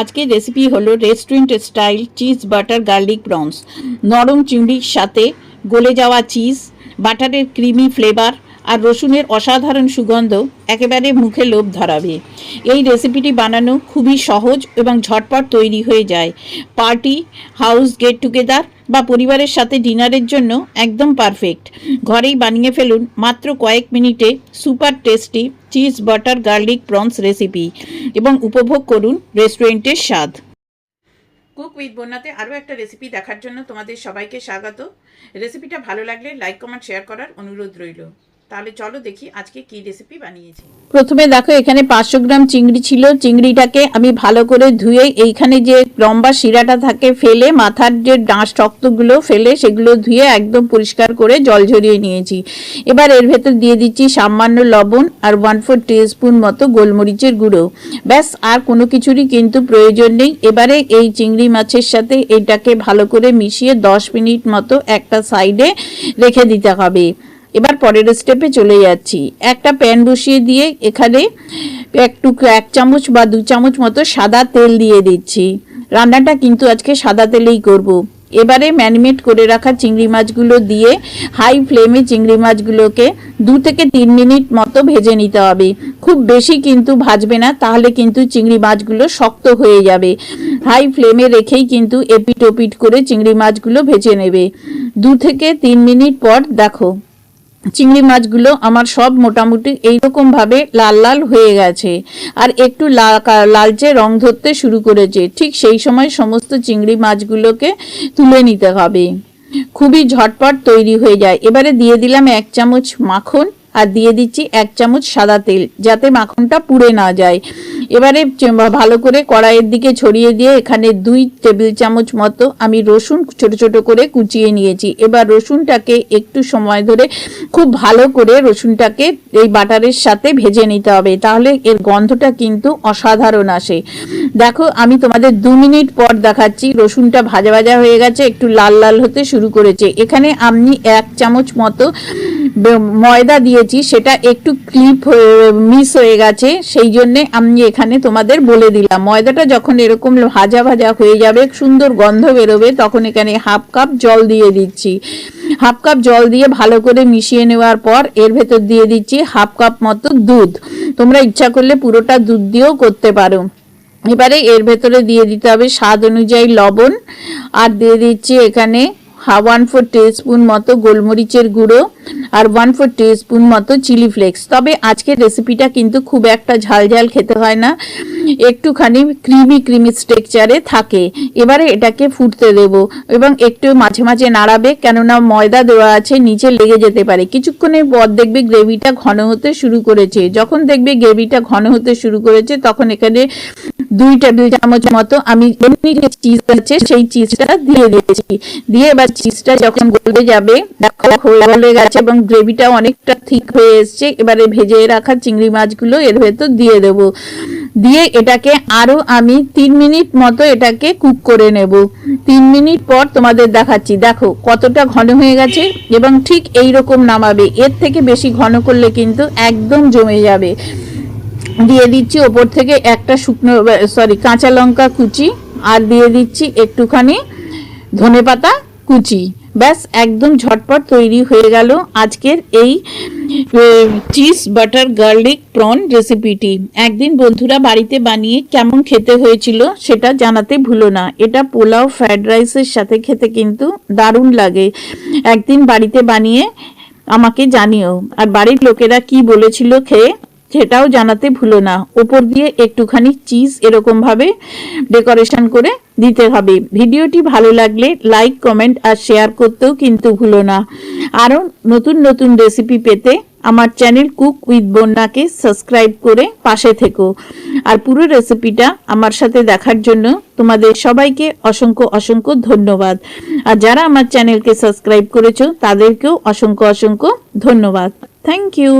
আজকের রেসিপি হলো restaurant style cheese butter garlic prawns নরম চিংড়ির সাথে গলে যাওয়া চিজ বাটারের ক্রিমি ফ্লেভার আর রসুনের অসাধারণ সুগন্ধ একেবারে মুখে লোভ ধরাবে। এই রেসিপিটি বানানো খুবই সহজ এবং ঝটপট তৈরি হয়ে যায়। পার্টি হাউস গেট টুগেদার বা পরিবারের সাথে ডিনারের জন্য একদম পারফেক্ট ঘরেই বানিয়ে ফেলুন মাত্র কয়েক মিনিটে super tasty cheese butter garlic prawns recipe এবং উপভোগ করুন রেস্টুরেন্টের স্বাদ। কুক উইথ বন্যাতে আরও একটা রেসিপি দেখার জন্য তোমাদের সবাইকে স্বাগত। রেসিপিটা ভালো লাগলে লাইক কমেন্ট শেয়ার করার অনুরোধ রইল। তাহলে চলো দেখি আজকে কি রেসিপি বানিয়েছি। প্রথমে দেখো, এখানে পাঁচশো গ্রাম চিংড়ি ছিল। চিংড়িটাকে আমি ভালো করে ধুয়ে এইখানে যে লম্বা শিরাটা থাকে ফেলে, মাথার যে ডাঁশ শক্তগুলো ফেলে, সেগুলো ধুয়ে একদম পরিষ্কার করে জল ঝরিয়ে নিয়েছি। এবার এর ভেতর দিয়ে দিচ্ছি সামান্য লবণ আর ওয়ান ফোর স্পুন মতো গোলমরিচের গুঁড়ো। ব্যাস, আর কোনো কিছুরই কিন্তু প্রয়োজন নেই। এবারে এই চিংড়ি মাছের সাথে এটাকে ভালো করে মিশিয়ে দশ মিনিট মতো একটা সাইডে রেখে দিতে হবে। এবার পরের স্টেপে চলে যাচ্ছি। একটা প্যান বসিয়ে দিয়ে এখানে একটু এক চামচ বা দু চামচ মতো সাদা তেল দিয়ে দিচ্ছি। রান্নাটা কিন্তু আজকে সাদা তেলেই করব। এবারে ম্যারিনেট করে রাখা চিংড়ি মাছগুলো দিয়ে হাই ফ্লেমে চিংড়ি মাছগুলোকে দু থেকে তিন মিনিট মতো ভেজে নিতে হবে। খুব বেশি কিন্তু ভাজবে না, তাহলে কিন্তু চিংড়ি মাছগুলো শক্ত হয়ে যাবে। হাই ফ্লেমে রেখেই কিন্তু এপিট ওপিট করে চিংড়ি মাছগুলো ভেজে নেবে। দু থেকে তিন মিনিট পর দেখো চিংড়ি মাছগুলো আমার সব মোটামুটি এইরকমভাবে লাল লাল হয়ে গেছে। আর একটু লালচে রং ধরতে শুরু করেছে। ঠিক সেই সময় সমস্ত চিংড়ি মাছগুলোকে তুলে নিতে হবে। খুবই ঝটপট তৈরি হয়ে যায়। এবারে দিয়ে দিলাম এক চামচ মাখন। আর দিয়ে দিচ্ছি এক চামচ সাদা তেল, যাতে মাখনটা পুড়ে না যায়। এবারে ভালো করে কড়াইয়ের দিকে ছড়িয়ে দিয়ে এখানে দুই টেবিল চামচ মতো আমি রসুন ছোট ছোট করে কুচিয়ে নিয়েছি। এবার রসুনটাকে একটু সময় ধরে খুব ভালো করে রসুনটাকে এই বাটারের সাথে ভেজে নিতে হবে, তাহলে এর গন্ধটা কিন্তু অসাধারণ আসে। দেখো, আমি তোমাদের দু মিনিট পর দেখাচ্ছি, রসুনটা ভাজা ভাজা হয়ে গেছে, একটু লাল লাল হতে শুরু করেছে। এখানে আমি এক চামচ মতো ময়দা দিয়েছি, সেটা একটু ক্লিপ মিস হয়ে গেছে, সেই জন্যে আমি এখানে তোমাদের বলে দিলাম। ময়দাটা যখন এরকম ভাজা ভাজা হয়ে যাবে, সুন্দর গন্ধ বেরোবে, তখন এখানে হাফ কাপ জল দিয়ে দিচ্ছি। হাফ কাপ জল দিয়ে ভালো করে মিশিয়ে নেওয়ার পর, এর ভেতর দিয়ে দিচ্ছি হাফ কাপ মতো দুধ। তোমরা ইচ্ছা করলে পুরোটা দুধ দিয়েও করতে পারো। এবারে এর ভেতরে দিয়ে দিতে হবে স্বাদ অনুযায়ী লবণ, আর দিয়ে দিচ্ছি এখানে ওয়ান ফোর স্পুন মতো গোলমরিচের গুঁড়ো, আর ওয়ান ফোর স্পুন মতো চিলি ফ্লেক্স তবে আজকের রেসিপিটা কিন্তু খুব একটা ঝাল ঝাল খেতে হয় না। একটুখানি ক্রিমি ক্রিমি স্ট্রেকচারে থাকে। এবারে এটাকে ফুটতে দেব, এবং একটু মাঝে মাঝে নাড়াবে, কেননা ময়দা দেওয়া আছে, নিচে লেগে যেতে পারে। কিছুক্ষণের পর দেখবে গ্রেভিটা ঘন হতে শুরু করেছে। যখন দেখবে গ্রেভিটা ঘন হতে শুরু করেছে, তখন এখানে দুই টেবিল চামচ মতো আমি এমনি যে চিজ আছে, সেই চিজটা দিয়ে দিয়েছি। দিয়ে এবার চিজটা যখন গলে যাবে হয়ে গেছে এবং গ্রেভিটা অনেকটা ঠিক হয়ে এসছে, এবারে ভেজে রাখা চিংড়ি মাছগুলো এর ভেতর দিয়ে দেব। দিয়ে এটাকে আরও আমি তিন মিনিট মতো এটাকে কুক করে নেব। তিন মিনিট পর তোমাদের দেখাচ্ছি, দেখো কতটা ঘন হয়ে গেছে এবং ঠিক এই রকম নামাবে। এর থেকে বেশি ঘন করলে কিন্তু একদম জমে যাবে। দিয়ে দিচ্ছি ওপর থেকে একটা শুকনো সরি কাঁচা লঙ্কা কুচি, আর দিয়ে দিচ্ছি একটুখানি ধনে পাতা কুচি। ব্যাস, একদম ঝটপট তৈরি হয়ে গেল আজকের এই চিজ বাটার গার্লিক প্রন রেসিপিটি একদিন বন্ধুরা বাড়িতে বানিয়ে কেমন খেতে হয়েছিল সেটা জানাতে ভুলো না। এটা পোলাও ফ্রায়েড রাইসের সাথে খেতে কিন্তু দারুণ লাগে। একদিন বাড়িতে বানিয়ে আমাকে জানিও। আর বাড়ির লোকেরা কি বলেছিল খেয়ে সেটাও জানাতে ভুলো না। ওপর দিয়ে একটুখানি চিজ এরকম ভাবে ডেকোরেশন করে দিতে হবে। ভিডিওটি ভালো লাগলে লাইক কমেন্ট আর শেয়ার করতেও কিন্তু ভুলো না। আরও নতুন নতুন রেসিপি পেতে আমার চ্যানেল কুক উইথ বন্যাকে সাবস্ক্রাইব করে পাশে থেকো। আর পুরো রেসিপিটা আমার সাথে দেখার জন্য তোমাদের সবাইকে অসংখ্য অসংখ্য ধন্যবাদ। আর যারা আমার চ্যানেলকে সাবস্ক্রাইব করেছ, তাদেরকেও অসংখ্য অসংখ্য ধন্যবাদ। Thank you